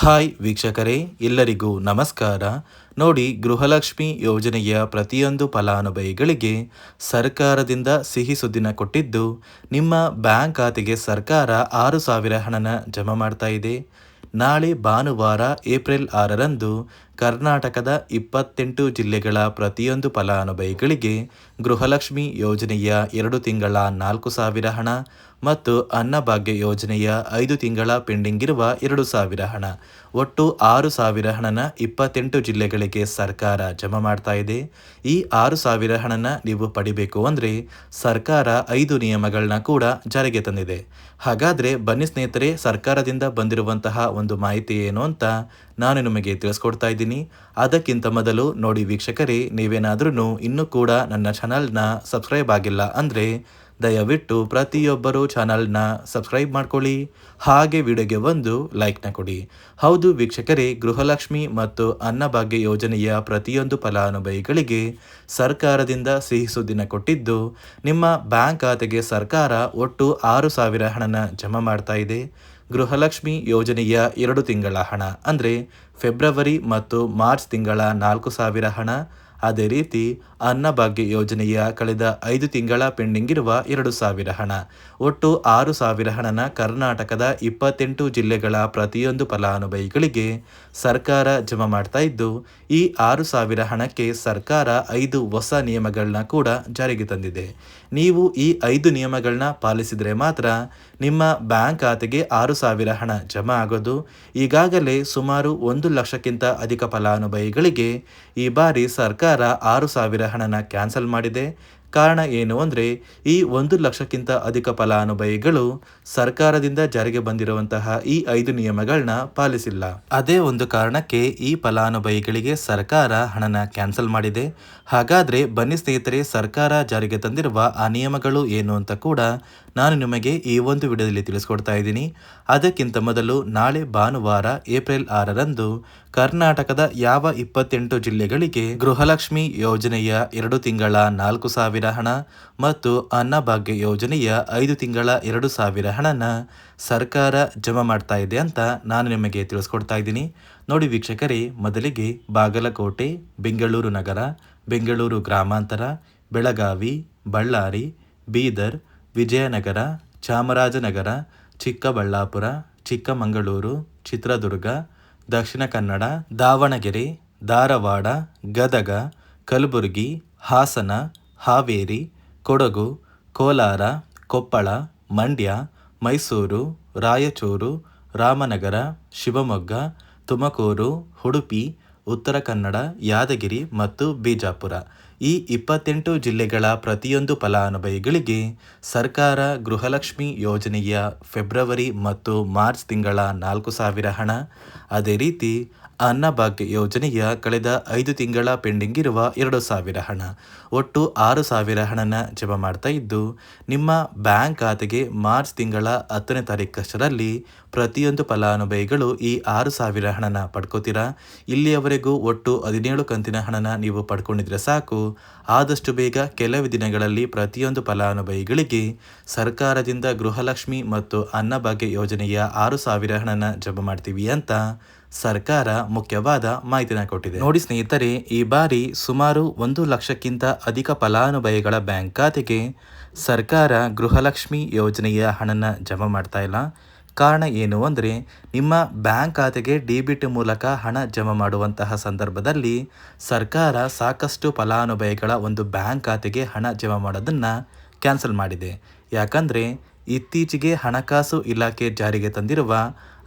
Hi ವೀಕ್ಷಕರೇ, ಎಲ್ಲರಿಗೂ ನಮಸ್ಕಾರ. ನೋಡಿ, ಗೃಹಲಕ್ಷ್ಮಿ ಯೋಜನೆಯ ಪ್ರತಿಯೊಂದು ಫಲಾನುಭವಿಗಳಿಗೆ ಸರ್ಕಾರದಿಂದ ಸಿಹಿ ಸುದ್ದಿನ ಕೊಟ್ಟಿದ್ದು, ನಿಮ್ಮ ಬ್ಯಾಂಕ್ ಖಾತೆಗೆ ಸರ್ಕಾರ ಆರು ಸಾವಿರ ಹಣನ ಜಮಾ ಮಾಡ್ತಾ ಇದೆ. ನಾಳೆ ಭಾನುವಾರ ಏಪ್ರಿಲ್ ಆರರಂದು ಕರ್ನಾಟಕದ ಇಪ್ಪತ್ತೆಂಟು ಜಿಲ್ಲೆಗಳ ಪ್ರತಿಯೊಂದು ಫಲಾನುಭವಿಗಳಿಗೆ ಗೃಹಲಕ್ಷ್ಮಿ ಯೋಜನೆಯ ಎರಡು ತಿಂಗಳ ನಾಲ್ಕು ಸಾವಿರ ಹಣ ಮತ್ತು ಅನ್ನಭಾಗ್ಯ ಯೋಜನೆಯ ಐದು ತಿಂಗಳ ಪೆಂಡಿಂಗ್ ಇರುವ ಎರಡು ಸಾವಿರ ಹಣ. ಒಟ್ಟು ಆರು ಸಾವಿರ ಹಣನ ಇಪ್ಪತ್ತೆಂಟು ಜಿಲ್ಲೆಗಳಿಗೆ ಸರ್ಕಾರ ಜಮಾ ಮಾಡ್ತಾ ಇದೆ. ಈ ಆರು ಸಾವಿರ ಹಣನ ನೀವು ಪಡಿಬೇಕು ಅಂದರೆ ಸರ್ಕಾರ ಐದು ನಿಯಮಗಳನ್ನ ಕೂಡ ಜಾರಿಗೆ ತಂದಿದೆ. ಹಾಗಾದರೆ ಬನ್ನಿ ಸ್ನೇಹಿತರೆ, ಸರ್ಕಾರದಿಂದ ಬಂದಿರುವಂತಹ ಒಂದು ಮಾಹಿತಿ ಏನು ಅಂತ ನಾನು ನಿಮಗೆ ತಿಳಿಸ್ಕೊಡ್ತಾ ಇದ್ದೀನಿ. ಅದಕ್ಕಿಂತ ಮೊದಲು ನೋಡಿ ವೀಕ್ಷಕರೇ ನೀವೇನಾದ್ರೂ ಇನ್ನೂ ಕೂಡ ನನ್ನ ಚಾನಲ್ನ ಸಬ್ಸ್ಕ್ರೈಬ್ ಆಗಿಲ್ಲ ಅಂದರೆ ದಯವಿಟ್ಟು ಪ್ರತಿಯೊಬ್ಬರು ಚಾನಲ್ನ ಸಬ್ಸ್ಕ್ರೈಬ್ ಮಾಡ್ಕೊಳ್ಳಿ. ಹಾಗೆ ವಿಡಿಯೋಗೆ ಒಂದು ಲೈಕ್ನ ಕೊಡಿ. ಹೌದು ವೀಕ್ಷಕರೇ, ಗೃಹಲಕ್ಷ್ಮಿ ಮತ್ತು ಅನ್ನಭಾಗ್ಯ ಯೋಜನೆಯ ಪ್ರತಿಯೊಂದು ಫಲಾನುಭವಿಗಳಿಗೆ ಸರ್ಕಾರದಿಂದ ಸಿಹಿ ಸುದ್ದಿನ ಕೊಟ್ಟಿದ್ದು, ನಿಮ್ಮ ಬ್ಯಾಂಕ್ ಖಾತೆಗೆ ಸರ್ಕಾರ ಒಟ್ಟು ಆರು ಸಾವಿರ ಹಣನ ಜಮಾ ಮಾಡ್ತಾ ಇದೆ. ಗೃಹಲಕ್ಷ್ಮಿ ಯೋಜನೆಯ ಎರಡು ತಿಂಗಳ ಹಣ, ಅಂದರೆ ಫೆಬ್ರವರಿ ಮತ್ತು ಮಾರ್ಚ್ ತಿಂಗಳ ನಾಲ್ಕು ಸಾವಿರ ಹಣ. ಅದೇ ರೀತಿ, ಅನ್ನಭಾಗ್ಯ ಯೋಜನೆಯ ಕಳೆದ ಐದು ತಿಂಗಳ ಪೆಂಡಿಂಗ್ ಇರುವ ಎರಡು ಸಾವಿರ ಹಣ. ಒಟ್ಟು ಆರು ಸಾವಿರ ಹಣನ ಕರ್ನಾಟಕದ ಇಪ್ಪತ್ತೆಂಟು ಜಿಲ್ಲೆಗಳ ಪ್ರತಿಯೊಂದು ಫಲಾನುಭವಿಗಳಿಗೆ ಸರ್ಕಾರ ಜಮಾ ಮಾಡ್ತಾ ಇದ್ದು, ಈ ಆರು ಸಾವಿರ ಹಣಕ್ಕೆ ಸರ್ಕಾರ ಐದು ಹೊಸ ನಿಯಮಗಳನ್ನ ಕೂಡ ಜಾರಿಗೆ ತಂದಿದೆ. ನೀವು ಈ ಐದು ನಿಯಮಗಳನ್ನ ಪಾಲಿಸಿದರೆ ಮಾತ್ರ ನಿಮ್ಮ ಬ್ಯಾಂಕ್ ಖಾತೆಗೆ ಆರು ಸಾವಿರ ಹಣ ಜಮಾ ಆಗೋದು, ಈಗಾಗಲೇ ಸುಮಾರು ಒಂದು ಲಕ್ಷಕ್ಕಿಂತ ಅಧಿಕ ಫಲಾನುಭವಿಗಳಿಗೆ ಈ ಬಾರಿ ಸರ್ಕಾರ ಆರು ಸಾವಿರ ಹಣನ ಕ್ಯಾನ್ಸಲ್ ಮಾಡಿದೆ. ಕಾರಣ ಏನು ಅಂದರೆ, ಈ ಒಂದು ಲಕ್ಷಕ್ಕಿಂತ ಅಧಿಕ ಫಲಾನುಭವಿಗಳು ಸರ್ಕಾರದಿಂದ ಜಾರಿಗೆ ಬಂದಿರುವಂತಹ ಈ ಐದು ನಿಯಮಗಳನ್ನ ಪಾಲಿಸಿಲ್ಲ. ಅದೇ ಒಂದು ಕಾರಣಕ್ಕೆ ಈ ಫಲಾನುಭವಿಗಳಿಗೆ ಸರ್ಕಾರ ಹಣನ ಕ್ಯಾನ್ಸಲ್ ಮಾಡಿದೆ. ಹಾಗಾದರೆ ಬನ್ನಿ ಸ್ನೇಹಿತರೆ, ಸರ್ಕಾರ ಜಾರಿಗೆ ತಂದಿರುವ ಆ ನಿಯಮಗಳು ಏನು ಅಂತ ಕೂಡ ನಾನು ನಿಮಗೆ ಈ ಒಂದು ವಿಡಿಯೋದಲ್ಲಿ ತಿಳಿಸ್ಕೊಡ್ತಾ ಇದ್ದೀನಿ. ಅದಕ್ಕಿಂತ ಮೊದಲು ನಾಳೆ ಭಾನುವಾರ ಏಪ್ರಿಲ್ ಆರರಂದು ಕರ್ನಾಟಕದ ಯಾವ ಇಪ್ಪತ್ತೆಂಟು ಜಿಲ್ಲೆಗಳಿಗೆ ಗೃಹಲಕ್ಷ್ಮಿ ಯೋಜನೆಯ ಎರಡು ತಿಂಗಳ ನಾಲ್ಕು ಸಾವಿರ ಹಣ ಮತ್ತು ಅನ್ನಭಾಗ್ಯ ಯೋಜನೆಯ ಐದು ತಿಂಗಳ ಎರಡು ಸಾವಿರ ಹಣನ ಸರ್ಕಾರ ಜಮಾ ಮಾಡ್ತಾ ಇದೆ ಅಂತ ನಾನು ನಿಮಗೆ ತಿಳಿಸ್ಕೊಡ್ತಾ ಇದ್ದೀನಿ. ನೋಡಿ ವೀಕ್ಷಕರೇ, ಮೊದಲಿಗೆ ಬಾಗಲಕೋಟೆ, ಬೆಂಗಳೂರು ನಗರ, ಬೆಂಗಳೂರು ಗ್ರಾಮಾಂತರ, ಬೆಳಗಾವಿ, ಬಳ್ಳಾರಿ, ಬೀದರ್, ವಿಜಯನಗರ, ಚಾಮರಾಜನಗರ, ಚಿಕ್ಕಬಳ್ಳಾಪುರ, ಚಿಕ್ಕಮಗಳೂರು, ಚಿತ್ರದುರ್ಗ ದಕ್ಷಿಣ ಕನ್ನಡ, ದಾವಣಗೆರೆ, ಧಾರವಾಡ, ಗದಗ, ಕಲಬುರಗಿ, ಹಾಸನ, ಹಾವೇರಿ, ಕೊಡಗು, ಕೋಲಾರ, ಕೊಪ್ಪಳ, ಮಂಡ್ಯ, ಮೈಸೂರು, ರಾಯಚೂರು, ರಾಮನಗರ, ಶಿವಮೊಗ್ಗ, ತುಮಕೂರು, ಉಡುಪಿ ಉತ್ತರ ಕನ್ನಡ, ಯಾದಗಿರಿ ಮತ್ತು ಬಿಜಾಪುರ. ಈ ಇಪ್ಪತ್ತೆಂಟು ಜಿಲ್ಲೆಗಳ ಪ್ರತಿಯೊಂದು ಫಲಾನುಭವಿಗಳಿಗೆ ಸರ್ಕಾರ ಗೃಹಲಕ್ಷ್ಮಿ ಯೋಜನೆಯ ಫೆಬ್ರವರಿ ಮತ್ತು ಮಾರ್ಚ್ ತಿಂಗಳ ನಾಲ್ಕು ಸಾವಿರ ಹಣ. ಅದೇ ರೀತಿ ಅನ್ನಭಾಗ್ಯ ಯೋಜನೆಯ ಕಳೆದ ಐದು ತಿಂಗಳ ಪೆಂಡಿಂಗ್ ಇರುವ ಎರಡು ಸಾವಿರ ಹಣ. ಒಟ್ಟು ಆರು ಸಾವಿರ ಹಣನ ಜಮಾ ಮಾಡ್ತಾ ಇದ್ದು, ನಿಮ್ಮ ಬ್ಯಾಂಕ್ ಖಾತೆಗೆ ಮಾರ್ಚ್ ತಿಂಗಳ ಹತ್ತನೇ ತಾರೀಕಷ್ಟರಲ್ಲಿ ಪ್ರತಿಯೊಂದು ಫಲಾನುಭವಿಗಳು ಈ ಆರು ಸಾವಿರ ಹಣನ ಪಡ್ಕೋತೀರಾ? ಇಲ್ಲಿಯವರೆಗೂ ಒಟ್ಟು ಹದಿನೇಳು ಕಂತಿನ ಹಣನ ನೀವು ಪಡ್ಕೊಂಡಿದ್ರೆ ಸಾಕು. ಆದಷ್ಟು ಬೇಗ ಕೆಲವು ದಿನಗಳಲ್ಲಿ ಪ್ರತಿಯೊಂದು ಫಲಾನುಭವಿಗಳಿಗೆ ಸರ್ಕಾರದಿಂದ ಗೃಹಲಕ್ಷ್ಮಿ ಮತ್ತು ಅನ್ನಭಾಗ್ಯ ಯೋಜನೆಯ ಆರು ಸಾವಿರ ಹಣನ ಜಮಾ ಮಾಡ್ತೀವಿ ಅಂತ ಸರ್ಕಾರ ಮುಖ್ಯವಾದ ಮಾಹಿತಿನ ಕೊಟ್ಟಿದೆ. ನೋಡಿ ಸ್ನೇಹಿತರೆ, ಈ ಬಾರಿ ಸುಮಾರು ಒಂದು ಲಕ್ಷಕ್ಕಿಂತ ಅಧಿಕ ಫಲಾನುಭವಿಗಳ ಬ್ಯಾಂಕ್ ಖಾತೆಗೆ ಸರ್ಕಾರ ಗೃಹಲಕ್ಷ್ಮಿ ಯೋಜನೆಯ ಹಣನ ಜಮಾ ಮಾಡ್ತಾ ಇಲ್ಲ. ಕಾರಣ ಏನು ಅಂದರೆ, ನಿಮ್ಮ ಬ್ಯಾಂಕ್ ಖಾತೆಗೆ ಡಿಬಿಟ್ ಮೂಲಕ ಹಣ ಜಮಾ ಮಾಡುವಂತಹ ಸಂದರ್ಭದಲ್ಲಿ ಸರ್ಕಾರ ಸಾಕಷ್ಟು ಫಲಾನುಭವಿಗಳ ಒಂದು ಬ್ಯಾಂಕ್ ಖಾತೆಗೆ ಹಣ ಜಮಾ ಮಾಡೋದನ್ನು ಕ್ಯಾನ್ಸಲ್ ಮಾಡಿದೆ. ಯಾಕಂದರೆ, ಇತ್ತೀಚೆಗೆ ಹಣಕಾಸು ಇಲಾಖೆ ಜಾರಿಗೆ ತಂದಿರುವ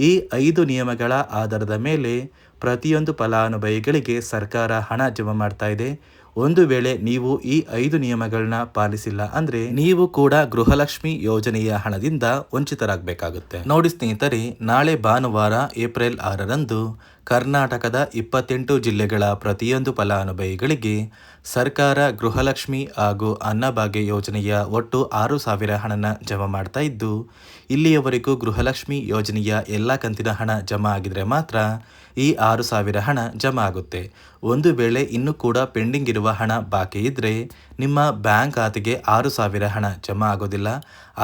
ಈ ಐದು ನಿಯಮಗಳ ಆಧಾರದ ಮೇಲೆ ಪ್ರತಿಯೊಂದು ಫಲಾನುಭವಿಗಳಿಗೆ ಸರ್ಕಾರ ಹಣ ಜಮಾ ಮಾಡ್ತಾ ಇದೆ. ಒಂದು ವೇಳೆ ನೀವು ಈ ಐದು ನಿಯಮಗಳನ್ನ ಪಾಲಿಸಿಲ್ಲ ಅಂದ್ರೆ ನೀವು ಕೂಡ ಗೃಹಲಕ್ಷ್ಮಿ ಯೋಜನೆಯ ಹಣದಿಂದ ವಂಚಿತರಾಗಬೇಕಾಗುತ್ತೆ. ನೋಡಿ ಸ್ನೇಹಿತರೆ, ನಾಳೆ ಭಾನುವಾರ, ಏಪ್ರಿಲ್ ಆರರಂದು ಕರ್ನಾಟಕದ ಇಪ್ಪತ್ತೆಂಟು ಜಿಲ್ಲೆಗಳ ಪ್ರತಿಯೊಂದು ಫಲಾನುಭವಿಗಳಿಗೆ ಸರ್ಕಾರ ಗೃಹಲಕ್ಷ್ಮಿ ಹಾಗೂ ಅನ್ನಭಾಗ್ಯ ಯೋಜನೆಯ ಒಟ್ಟು ಆರು ಸಾವಿರ ಹಣನ ಜಮಾ ಮಾಡ್ತಾ ಇದ್ದು, ಇಲ್ಲಿಯವರೆಗೂ ಗೃಹಲಕ್ಷ್ಮಿ ಯೋಜನೆಯ ಎಲ್ಲ ಕಂತಿನ ಹಣ ಜಮಾ ಆಗಿದರೆ ಮಾತ್ರ ಈ ಆರು ಸಾವಿರ ಹಣ ಜಮಾ ಆಗುತ್ತೆ. ಒಂದು ವೇಳೆ ಇನ್ನೂ ಕೂಡ ಪೆಂಡಿಂಗ್ ಇರುವ ಹಣ ಬಾಕಿ ಇದ್ದರೆ ನಿಮ್ಮ ಬ್ಯಾಂಕ್ ಖಾತೆಗೆ ಆರು ಸಾವಿರ ಹಣ ಜಮಾ ಆಗೋದಿಲ್ಲ.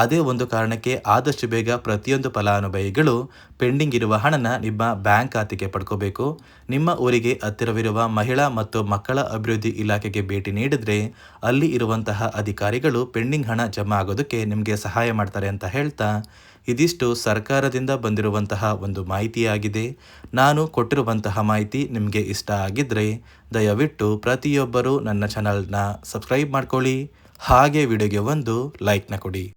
ಅದೇ ಒಂದು ಕಾರಣಕ್ಕೆ ಆದಷ್ಟು ಬೇಗ ಪ್ರತಿಯೊಂದು ಫಲಾನುಭವಿಗಳು ಪೆಂಡಿಂಗ್ ಇರುವ ಹಣನ ನಿಮ್ಮ ಬ್ಯಾಂಕ್ ಖಾತೆಗೆ ಪಡ್ಕೋಬೇಕು. ನಿಮ್ಮ ಊರಿಗೆ ಹತ್ತಿರವಿರುವ ಮಹಿಳಾ ಮತ್ತು ಮಕ್ಕಳ ಅಭಿವೃದ್ಧಿ ಇಲಾಖೆಗೆ ಭೇಟಿ ನೀಡಿದರೆ ಅಲ್ಲಿ ಇರುವಂತಹ ಅಧಿಕಾರಿಗಳು ಪೆಂಡಿಂಗ್ ಹಣ ಜಮಾ ಆಗೋದಕ್ಕೆ ನಿಮಗೆ ಸಹಾಯ ಮಾಡ್ತಾರೆ ಅಂತ ಹೇಳ್ತಾ ಇದಿಷ್ಟು ಸರ್ಕಾರದಿಂದ ಬಂದಿರುವಂತಹ ಒಂದು ಮಾಹಿತಿಯಾಗಿದೆ. ನಾನು ಕೊಟ್ಟಿರುವಂತಹ ಮಾಹಿತಿ ನಿಮಗೆ ಇಷ್ಟ ಆಗಿದ್ದರೆ ದಯವಿಟ್ಟು ಪ್ರತಿಯೊಬ್ಬರೂ ನನ್ನ ಚಾನಲ್ನ ಸಬ್ಸ್ಕ್ರೈಬ್ ಮಾಡ್ಕೊಳ್ಳಿ. ಹಾಗೆ ವಿಡಿಯೋಗೆ ಒಂದು ಲೈಕ್ನ ಕೊಡಿ.